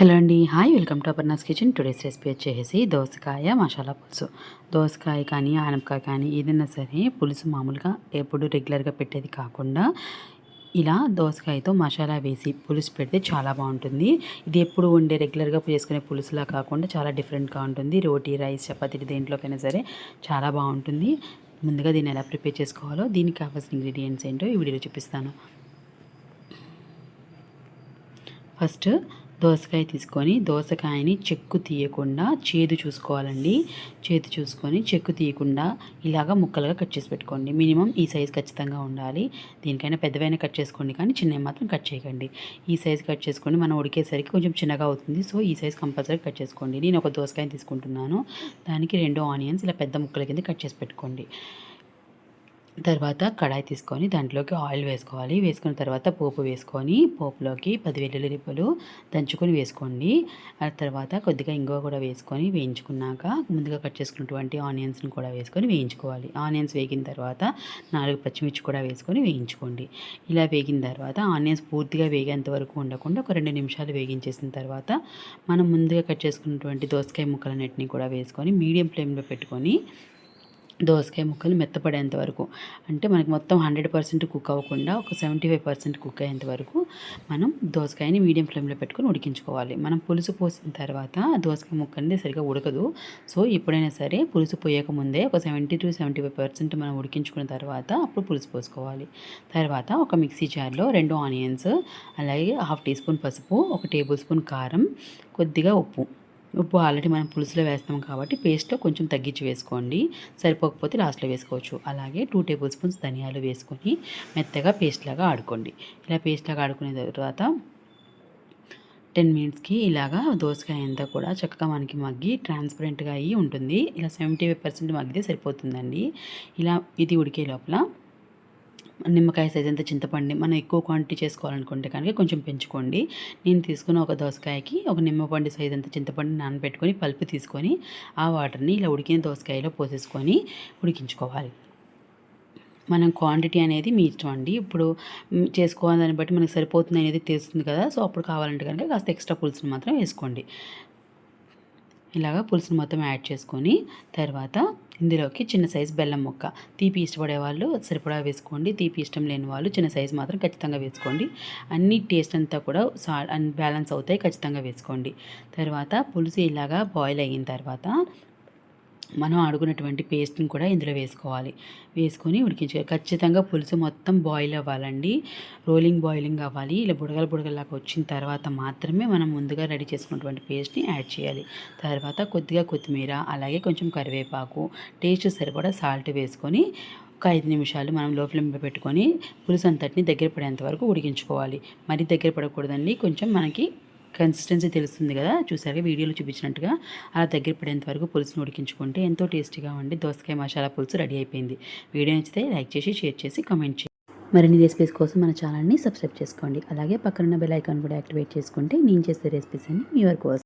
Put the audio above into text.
Hello అండి. Hi welcome to Aparna's kitchen. Today's recipe వచ్చేసి దోసకాయ మసాలా పులుసు. దోసకాయ కానీ ఆనపకాయ కానీ ఏదైనా సరే పులుసు మామూలుగా ఎప్పుడు రెగ్యులర్గా పెట్టేది కాకుండా ఇలా దోసకాయతో మసాలా వేసి పులుసు పెడితే చాలా బాగుంటుంది. ఇది ఎప్పుడు ఉండే రెగ్యులర్గా చేసుకునే పులుసులా కాకుండా చాలా డిఫరెంట్గా ఉంటుంది. రోటీ రైస్ చపాతీ దేంట్లోకైనా సరే చాలా బాగుంటుంది. ముందుగా దీన్ని ఎలా ప్రిపేర్ చేసుకోవాలో దీనికి కావాల్సిన ఇంగ్రీడియంట్స్ ఏంటో ఈ వీడియోలో చూపిస్తాను. ఫస్ట్ దోసకాయ తీసుకొని దోసకాయని చెక్కు తీయకుండా చేదు చూసుకోవాలండి. చేదు చూసుకొని చెక్కు తీయకుండా ఇలాగ ముక్కలుగా కట్ చేసి పెట్టుకోండి. మినిమం ఈ సైజు ఖచ్చితంగా ఉండాలి. దీనికైనా పెద్దవైనా కట్ చేసుకోండి కానీ చిన్నవి మాత్రం కట్ చేయకండి. ఈ సైజు కట్ చేసుకోండి మనం ఉడికేసరికి కొంచెం చిన్నగా అవుతుంది. సో ఈ సైజు కంపల్సరీ కట్ చేసుకోండి. నేను ఒక దోసకాయని తీసుకుంటున్నాను. దానికి రెండు ఆనియన్స్ ఇలా పెద్ద ముక్కల కింద కట్ చేసి పెట్టుకోండి. తర్వాత కడాయి తీసుకొని దాంట్లోకి ఆయిల్ వేసుకోవాలి. వేసుకున్న తర్వాత పోపు వేసుకొని పోపులోకి పది వెల్లుల్లి రిప్పలు దంచుకొని వేసుకోండి. ఆ తర్వాత కొద్దిగా ఇంగువ కూడా వేసుకొని వేయించుకున్నాక ముందుగా కట్ చేసుకున్నటువంటి ఆనియన్స్ని కూడా వేసుకొని వేయించుకోవాలి. ఆనియన్స్ వేగిన తర్వాత నాలుగు పచ్చిమిర్చి కూడా వేసుకొని వేయించుకోండి. ఇలా వేగిన తర్వాత ఆనియన్స్ పూర్తిగా వేగేంత వరకు ఉండకుండా ఒక రెండు నిమిషాలు వేగించేసిన తర్వాత మనం ముందుగా కట్ చేసుకున్నటువంటి దోసకాయ ముక్కలన్నింటినీ కూడా వేసుకొని మీడియం ఫ్లేమ్లో పెట్టుకొని దోసకాయ ముక్కలు మెత్తపడేంత వరకు. అంటే మనకి మొత్తం హండ్రెడ్ పర్సెంట్ కుక్ అవ్వకుండా ఒక సెవెంటీ ఫైవ్ పర్సెంట్ కుక్ అయ్యేంత వరకు మనం దోసకాయని మీడియం ఫ్లేమ్లో పెట్టుకొని ఉడికించుకోవాలి. మనం పులుసు పోసిన తర్వాత దోసకాయ ముక్క అనేది సరిగా ఉడకదు. సో ఎప్పుడైనా సరే పులుసు పోయక ముందే ఒక seventy to seventy five percent మనం ఉడికించుకున్న తర్వాత అప్పుడు పులుసు పోసుకోవాలి. తర్వాత ఒక మిక్సీ జార్లో రెండు ఆనియన్స్ అలాగే హాఫ్ టీ స్పూన్ పసుపు ఒక టేబుల్ స్పూన్ కారం కొద్దిగా ఉప్పు. ఉప్పు ఆల్రెడీ మనం పులుసులో వేస్తాం కాబట్టి పేస్ట్లో కొంచెం తగ్గించి వేసుకోండి. సరిపోకపోతే లాస్ట్లో వేసుకోవచ్చు. అలాగే టూ టేబుల్ స్పూన్స్ ధనియాలు వేసుకొని మెత్తగా పేస్ట్ లాగా ఆడుకోండి. ఇలా పేస్ట్ లాగా ఆడుకునే తర్వాత టెన్ మినిట్స్కి ఇలాగా దోసకాయ అంతా కూడా చక్కగా మనకి మగ్గి ట్రాన్స్పరెంట్గా అయ్యి ఉంటుంది. ఇలా సెవెంటీ ఫైవ్ పర్సెంట్ మగ్గితే సరిపోతుందండి. ఇలా ఇది ఉడికే లోపల నిమ్మకాయ సైజ్ అంత చింతపండి మనం ఎక్కువ క్వాంటిటీ చేసుకోవాలనుకుంటే కనుక కొంచెం పెంచుకోండి. నేను తీసుకున్న ఒక దోసకాయకి ఒక నిమ్మపండు సైజ్ అంత చింతపండు నానబెట్టుకొని పలుపు తీసుకొని ఆ వాటర్ని ఇలా ఉడికిన దోసకాయలో పోసేసుకొని ఉడికించుకోవాలి. మనం క్వాంటిటీ అనేది మీ ఇష్టం అండి. ఇప్పుడు చేసుకోవాలని బట్టి మనకు సరిపోతుంది అనేది తెలుస్తుంది కదా. సో అప్పుడు కావాలంటే కనుక కాస్త ఎక్స్ట్రా పులుసుని మాత్రం వేసుకోండి. ఇలాగ పులుసును మొత్తం యాడ్ చేసుకొని తర్వాత ఇందులోకి చిన్న సైజు బెల్లం ముక్క. తీపి ఇష్టపడే వాళ్ళు సరిపడా వేసుకోండి. తీపి ఇష్టం లేని వాళ్ళు చిన్న సైజు మాత్రం ఖచ్చితంగా వేసుకోండి. అన్ని టేస్ట్ అంతా కూడా సా బ్యాలెన్స్ అవుతాయి ఖచ్చితంగా వేసుకోండి. తర్వాత పులుసు ఇలాగా బాయిల్ అయిన తర్వాత మనం ఆడుకున్నటువంటి పేస్ట్ని కూడా ఇందులో వేసుకోవాలి. వేసుకొని ఉడికించుకోవాలి ఖచ్చితంగా పులుసు మొత్తం బాయిల్ అవ్వాలండి. రోలింగ్ బాయిలింగ్ అవ్వాలి. ఇలా బుడగలు బుడగలాగా వచ్చిన తర్వాత మాత్రమే మనం ముందుగా రెడీ చేసుకున్నటువంటి పేస్ట్ని యాడ్ చేయాలి. తర్వాత కొద్దిగా కొత్తిమీర అలాగే కొంచెం కరివేపాకు టేస్ట్ సరిపడా సాల్ట్ వేసుకొని ఒక ఐదు నిమిషాలు మనం లో ఫ్లేమ్ పెట్టుకొని పులుసు అంతటిని దగ్గర పడేంత వరకు ఉడికించుకోవాలి. మరీ దగ్గర పడకూడదండి. కొంచెం మనకి కన్సిస్టెన్సీ తెలుస్తుంది కదా? చూసారుగా వీడియోలో చూపించినట్టుగా అలా దగ్గర పడేంత వరకు పులుసును ఉడికించుకుంటే ఎంతో టేస్టీగా ఉండి దోసకాయ మసాలా పులుసు రెడీ అయిపోయింది. వీడియో నచ్చితే లైక్ చేసి షేర్ చేసి కామెంట్ చేయండి మరిన్ని రెసిపీస్ కోసం మన ఛానల్ని సబ్స్క్రైబ్ చేసుకోండి. అలాగే పక్కనున్న బెల్ ఐకాన్ కూడా యాక్టివేట్ చేసుకుంటే నేను చేసే రెసిపీస్ అన్ని మీ వరకు